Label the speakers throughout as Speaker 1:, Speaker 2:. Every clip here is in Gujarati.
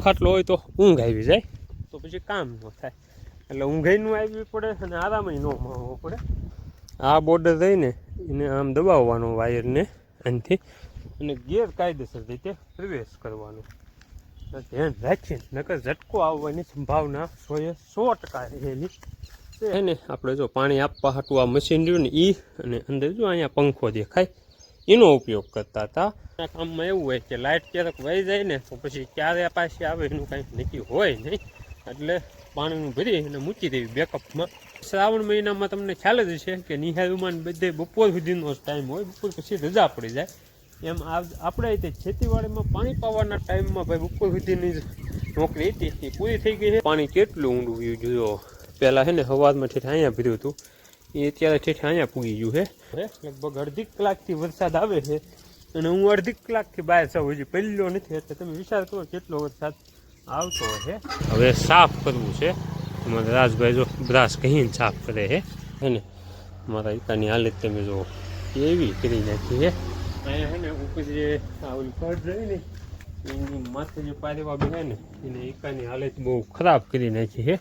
Speaker 1: ખાટલો હોય તો ઊંઘ આવી જાય. તો પછી કામ ન થાય. એટલે ઊંઘાઈનું આવી પડે અને આરામય ન મળવો પડે. આ બોર્ડર રહીને એને આમ દબાવવાનો વાયરને આનાથી. અને ગેરકાયદેસર રીતે પ્રવેશ કરવાનો. ધ્યાન રાખીને નકર ઝટકો આવવાની સંભાવના સોએ સો ટકા રહેલી. છે ને આપણે જો પાણી આપવા હાટું આ મશીન રહ્યું ને એ અને અંદર જો અહીંયા પંખો દેખાય. એનો ઉપયોગ કરતા હતા. કામમાં એવું હોય કે લાઇટ ક્યારેક વહી જાય ને, તો પછી ક્યારે પાછી આવે એનું કાંઈ નક્કી હોય નહીં. એટલે પાણીનું ભરી અને મૂકી દેવી બેકઅપમાં. શ્રાવણ મહિનામાં તમને ખ્યાલ જ છે કે નિહાળુમાં બધે બપોર સુધીનો ટાઈમ હોય, બપોર પછી રજા પડી જાય. એમ આપણે રીતે ખેતીવાડીમાં પાણી પાવાના ટાઈમમાં ભાઈ બપોર સુધીની નોકરી હતી એ પૂરી થઈ ગઈ છે. પાણી કેટલું ઊંડું જોયો પહેલાં છે ને સવારમાં અહીંયા ભર્યું હતું. એ અત્યારે ઠેઠ અહીંયા પૂગી ગયું છે. હવે લગભગ અડધી કલાકથી વરસાદ આવે છે અને હું અડધી કલાકથી બહાર જાઉં હજી પહેલો નથી એટલે તમે વિચાર કરો કેટલો વરસાદ આવતો છે હવે સાફ કરવું છે. અમારા રાજભાઈ જો બ્રાસ કહીને સાફ કરે છે. હે ને મારા એકાની હાલત તમે જો એવી કરી નાખી છે. અહીંયા છે ને ઉપર જે આ ઓલી પડ રહી ને એની માથે જે પારેવા બે ને એને એકાની હાલત બહુ ખરાબ કરી નાખી છે.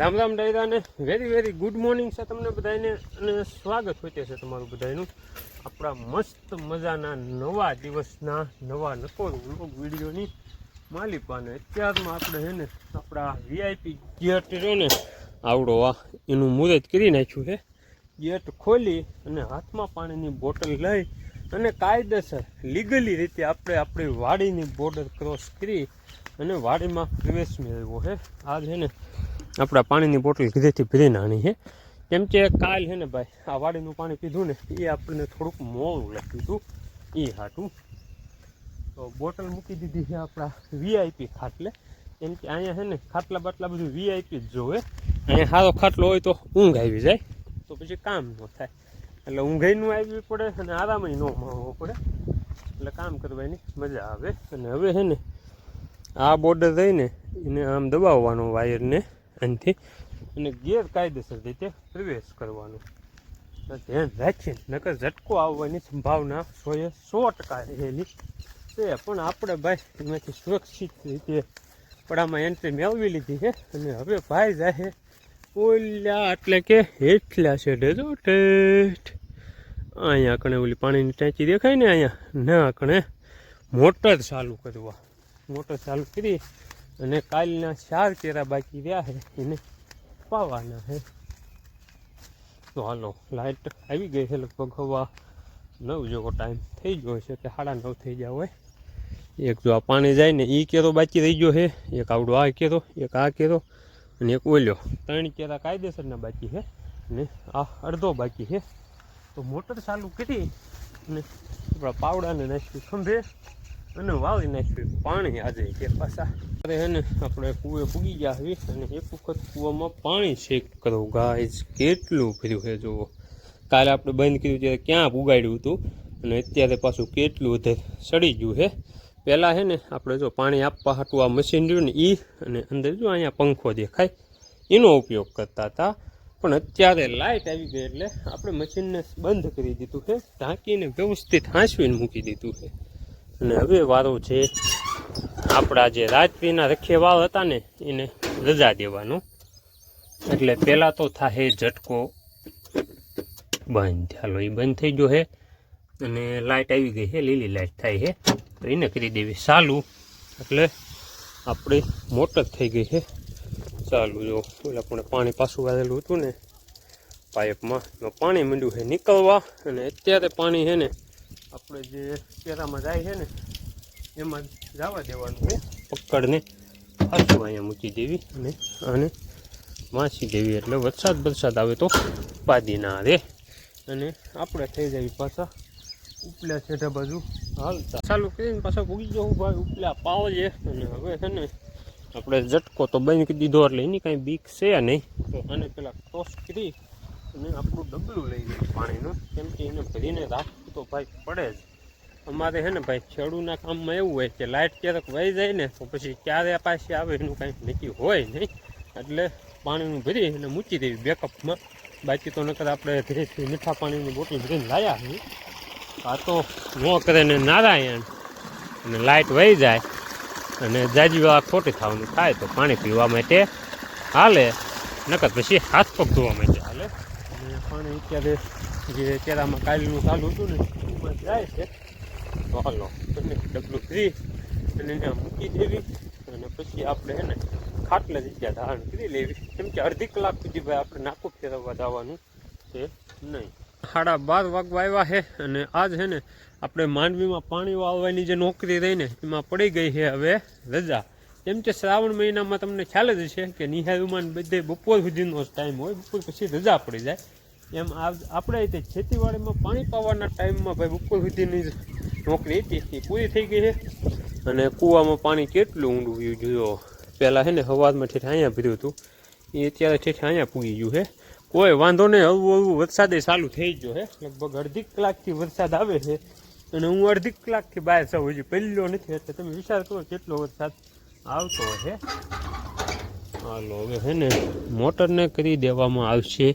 Speaker 1: રામ રામ ડાયરાને. વેરી વેરી ગુડ મોર્નિંગ છે તમને બધાને અને સ્વાગત હોય છે તમારું બધાનું આપણા મસ્ત મજાના નવા દિવસના નવા નકોર વ્લોગ વિડીયોની માલિપાને અત્યારમાં આપણે છે ને આપણા વીઆઈપી ગેટ રહ્યો ને, આવડો આ, એનું મુહૂર્ત કરી નાખ્યું છે. ગેટ ખોલી અને હાથમાં પાણીની બોટલ લઈ અને કાયદેસર, લીગલી રીતે આપણે આપણી વાડીની બોર્ડર ક્રોસ કરી અને વાડીમાં પ્રવેશ મેળવ્યો છે. આ છે ને આપણા પાણીની બોટલ કીધેથી ભરીને નાની છે કેમ કે કાલ છે ને ભાઈ, આ વાડીનું પાણી પીધું ને, એ આપણને થોડુંક મોડું લાગ્યું હતું, એ હાટું. તો બોટલ મૂકી દીધી છે આપણા વીઆઈપી ખાટલે. કેમ કે અહીંયા છે ને, ખાટલા બાટલા બધું વીઆઈપી જ જોવે. અહીંયા સારો ખાટલો હોય તો ઊંઘ આવી જાય. તો પછી કામ ન થાય. એટલે ઊંઘાઈનું આવી પડે અને આરામય ન મળવો પડે. એટલે કામ કરવાની મજા આવે. અને હવે છે ને, આ બોર્ડર રહીને એને આમ દબાવવાનો વાયરને આનાથી અને ગેરકાયદેસર રીતે પ્રવેશ કરવાનો. ધ્યાન રાખીને નકર ઝટકો આવવાની સંભાવના સોએ સો ટકા રહેલી. છે પણ આપણે ભાઈ એમાંથી સુરક્ષિત રીતે પડામાં એન્ટ્રી મેળવી લીધી છે. અને હવે ભાઈ જાહે ઓલ્યા એટલે કે હેઠલા છે ડેજો ટેઠ અહીંયા કણે ઓલી પાણીની ટાંકી દેખાય ને અહીંયા? ના, કણે મોટર ચાલુ કરવા. મોટર ચાલુ કરી અને કાલના ચાર કેરા બાકી રહ્યા છે, એને પાવાના છે. તો હાલો લાઇટ આવી ગઈ છે લગભગ હવા નવ જેવો ટાઈમ થઈ ગયો છે કે સાડા નવ થઈ ગયા હોય. એક જો આ પાણી જાય ને એ કેરો બાકી રહી ગયો છે, એક આવડો આ કેરો, એક આ કેરો અને એક ઓલ્યો ત્રણ કેરા કાયદેસરના બાકી છે અને આ અડધો બાકી છે. તો મોટર ચાલુ કરી અને આપણા પાવડાને નાખ્યું ખંભે અને વાવી નાખ્યું પાણી આજે કે પાછા. અરે હે ને, આપણે કૂએ પૂગી ગયા આવી અને એક વખત કૂવામાં પાણી ચેક કરો ગાય કેટલું ભર્યું છે જુઓ. કાલે આપણે બંધ કર્યું ત્યારે ક્યાં પુગાડ્યું હતું? અને અત્યારે પાછું કેટલું વધારે સડી ગયું છે પહેલાં છે ને, આપણે જો પાણી આપવા હાટું આ મશીન રહ્યું ને એ અને અંદર જો અહીંયા પંખો દેખાય, એનો ઉપયોગ કરતા હતા. પણ અત્યારે લાઇટ આવી ગઈ એટલે આપણે મશીનને બંધ કરી દીધું છે ઢાંકીને વ્યવસ્થિત હાંસવીને મૂકી દીધું છે અને હવે વારો છે આપણા જે રાજપીના રખેવાળ હતા ને, એને રજા દેવાનો. એટલે પહેલાં તો થાય ઝટકો બંધ. હાલો, એ બંધ થઈ ગયો હે. અને લાઇટ આવી ગઈ છે લીલી લાઇટ થાય છે તો એને કરી દેવી ચાલુ. એટલે આપણે મોટર થઈ ગઈ છે ચાલુ જો પેલા આપણે પાણી પાછું વાળેલું હતું ને, પાઇપમાં. પાણી માંડ્યું છે નીકળવા. અને અત્યારે પાણી છે ને આપણે જે કેરામાં જાય છે ને એમાં જવા દેવાનું છે. પકડને હાથું અહીંયા મૂકી દેવી અને અને વાંચી દેવી એટલે વરસાદ વરસાદ આવે તો પાદી ના રે અને આપણે થઈ જાય પાછા ઉપલા છે બાજુ હાલતા. ચાલુ કરીને પાછા ભૂગી જવું ભાઈ ઉપલા પાવ છે. અને હવે છે ને આપણે ઝટકો તો બંધ દીધો એટલે એની કાંઈ બીક છે નહીં. તો આને પેલા ટોસ કરી અને આપણું ડબલું લઈ જાય પાણીનું. કેમ કે એને ભરીને રાખવું તો ભાઈ પડે જ. અમારે છે ને ભાઈ ખેડૂના કામમાં એવું હોય કે લાઇટ ક્યારેક વહી જાય ને તો પછી ક્યારે પાછી આવે એનું કાંઈ નક્કી હોય નહીં. એટલે પાણીનું ભરી અને મૂકી દેવી બેકઅપમાં. બાકી તો નકર આપણે ધીરેથી મીઠા પાણીની બોટલ ભરીને લાયા છીએ આ તો ન કરે ને નારાયણ. અને લાઇટ વહી જાય. અને જાજી વાર ખોટી થવાનું થાય તો પાણી પીવા માટે હાલે. નકર પછી હાથ પગ ધોવા માટે. પાણી અત્યારે જે કેરામાં કાલનું ચાલુ હતું ને એમાં જાય છે. તો હાલો અને ડબલું ફ્રી અને એને મૂકી દેવી. અને પછી આપણે એને ખાટલે જગ્યા ધારણ કરી લેવી. કેમ કે અડધી કલાક સુધી ભાઈ આપણે નાકું ફેરવવા જવાનું છે નહીં. સાડા બાર વાગવા આવ્યા છે અને આજ છે ને આપણે માંડવીમાં પાણી વાવવાની જે નોકરી રહીને એમાં પડી ગઈ છે હવે રજા. કેમ કે શ્રાવણ મહિનામાં તમને ખ્યાલ જ છે કે નિહાળુમાં બધે બપોર સુધીનો ટાઈમ હોય, બપોર પછી રજા પડી જાય. એમ આપણે તે ખેતીવાડીમાં પાણી પાવાના ટાઈમમાં ભાઈ બપોર સુધીની નોકરી હતી પૂરી થઈ ગઈ છે. અને કૂવામાં પાણી કેટલું ઊંડું જોયો પહેલાં છે ને હવાજમાં ઠેઠ અહીંયા ભર્યું હતું, એ અત્યારે ઠેઠ અહીંયા પૂગી ગયું છે. કોઈ વાંધો નહીં, હળવું હળવું વરસાદે ચાલુ થઈ ગયો છે. લગભગ અડધી કલાકથી વરસાદ આવે છે. અને હું અડધી કલાકથી બહાર છું, હજી પહેલો નથી એટલે તમે વિચાર કરો કેટલો વરસાદ આવતો છે. હાલો, હવે છે ને મોટરને કરી દેવામાં આવશે.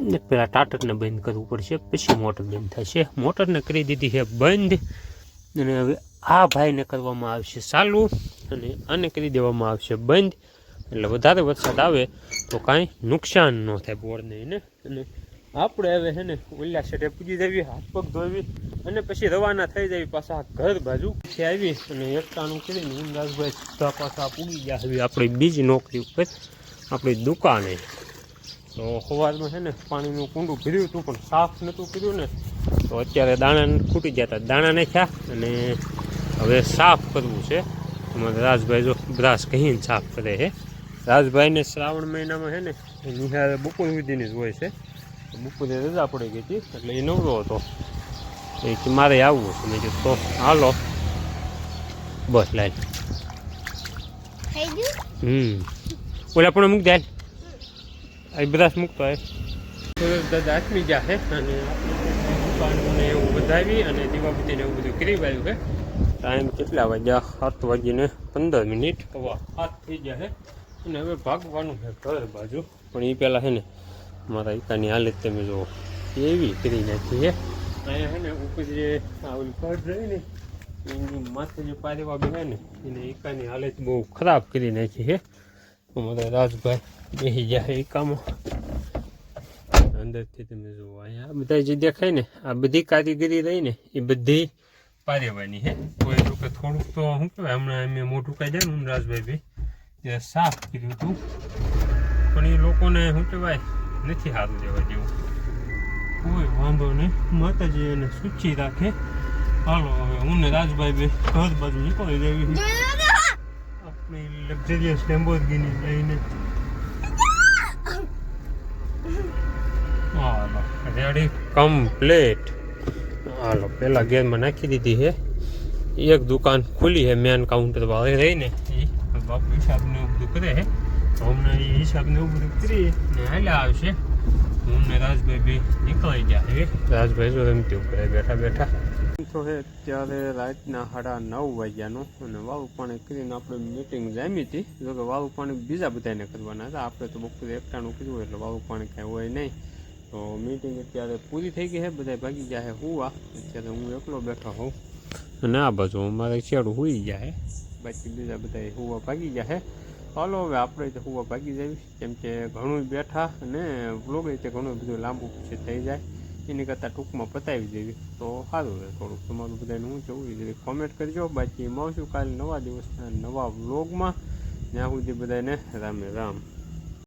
Speaker 1: ને પેલા ટાટરને બંધ કરવું પડશે, પછી મોટર બંધ થશે. મોટરને કરી દીધી છે બંધ. અને હવે આ ભાઈને કરવામાં આવશે ચાલુ અને આને કરી દેવામાં આવશે બંધ. એટલે વધારે વરસાદ આવે તો કાંઈ નુકસાન ન થાય બોરને એને. અને આપણે હવે છે ને ઓલા સેટે પૂજી દેવી હાથ પગ ધોવી અને પછી રવાના થઈ જવી પાછા ઘર બાજુ. પછી આવી અને એકટાણું કરીને હિમરાજભાઈ સીધા પાછા પૂગી ગયા હવે આપણી બીજી નોકરી ઉપર, આપણી દુકાને. તો સવારમાં છે ને પાણીનું કુંડું ભર્યું હતું પણ સાફ નહોતું કર્યું ને તો અત્યારે દાણા ખૂટી ગયા હતા. દાણા નાખ્યા અને હવે સાફ કરવું છે. અમારે રાજભાઈ જો બ્રાસ કહીને સાફ કરે છે. રાજભાઈને શ્રાવણ મહિનામાં છે ને એ નિહાળ બપોર સુધીની જ હોય છે. બપોરે રજા પડી ગઈ હતી એટલે એ નવરો હતો. એ કે મારે આવવું છે. મેં કીધું તો હાલો. બસ
Speaker 2: લાઈન.
Speaker 1: હમ. ઓલા પણ મૂક દે. આ બ્રશ મૂકતો હોય. દાદા આત્મી જા છે અને દુકાનને એવું વધાવી અને દીવાબત્તીને એવું બધું કરી વાળ્યું છે. ટાઈમ કેટલા વાગ્યા? સાત વાગીને પંદર મિનિટ. હવા સાત થઈ ગયા છે અને હવે ભાગવાનું છે ઘર બાજુ. પણ એ પહેલાં છે ને, મારા ઈકાની હાલત તમે જુઓ. એવી કરી નાખી છે. અહીંયા છે ને ઉપર જે આ ઓલી પડ રહી ને, એની માથે જે પારેવા બે ને, એને ઈકાની હાલત બહુ ખરાબ કરી નાખી છે. અમારા રાજભાઈ બેસી ગયા કામો. અંદરથી તમે જુઓ અહીંયા બધા જે દેખાય ને આ બધી કારીગરી રહી ને એ બધી પારેવાની હે. કોઈ જો કે થોડુંક તો શું કહેવાય હમણાં અમે મોટું કાઢ્યા ને રાજભાઈ ભાઈ જે સાફ કર્યું હતું. પણ એ લોકોને શું કહેવાય નથી સારું દેવા જેવું. કોઈ વાંધો નહીં. માતાજી એને સૂચી રાખે. હાલો હવે હું ને રાજભાઈ બે ઘર બાજુ નીકળી દેવી આપણી લક્ઝરિયસ ટેમ્બોર્ગીની લઈને હાલો. રેડી કમ્પ્લેટ હાલો પહેલાં ગેરમાં નાખી દીધી છે. એક દુકાન ખુલી છે મેન કાઉન્ટર વાળે રહીને એ બાપુ હિસાબને એવું બધું કરે છે. તો હમણાં એ હિસાબને એવું બધું કરી ને હાલ્યા આવશે. હું ને રાજભાઈ બી નીકળી ગયા છે. રાજભાઈ જો રમતી ઉપર બેઠા બેઠા. તો હે ત્યારે રાતના સાડા નવ વાગ્યાનું અને વાળું પાણી કરીને આપણે મિટિંગ જામી હતી. જોકે કે પાણી બીજા બધાને કરવાના હતા. આપણે તો બપોરે એકટાણું કર્યું એટલે વાળું પાણી કાંઈ હોય નહીં. તો મીટિંગ અત્યારે પૂરી થઈ ગઈ છે બધા ભાગી ગયા છે હુવા. અત્યારે હું એકલો બેઠો હોઉં. અને આ બાજુ અમારે શેડું હોઈ ગયા છે બાકી બીજા બધા હુવા ભાગી ગયા છે ચાલો હવે આપણે તો હુવા ભાગી જઈશ. કેમ કે ઘણું બેઠા અને વ્લોગ રીતે ઘણું બધું લાંબુ પછી થઈ જાય. એની કરતાં ટૂંકમાં પતાવી દેવી. તો સારું રહે થોડુંક. તમારું બધાને હું જોવું જોઈએ કોમેન્ટ કરજો. બાકી મળશું કાલે નવા દિવસના નવા વ્લોગમાં ત્યાં સુધી બધાને રામે રામ.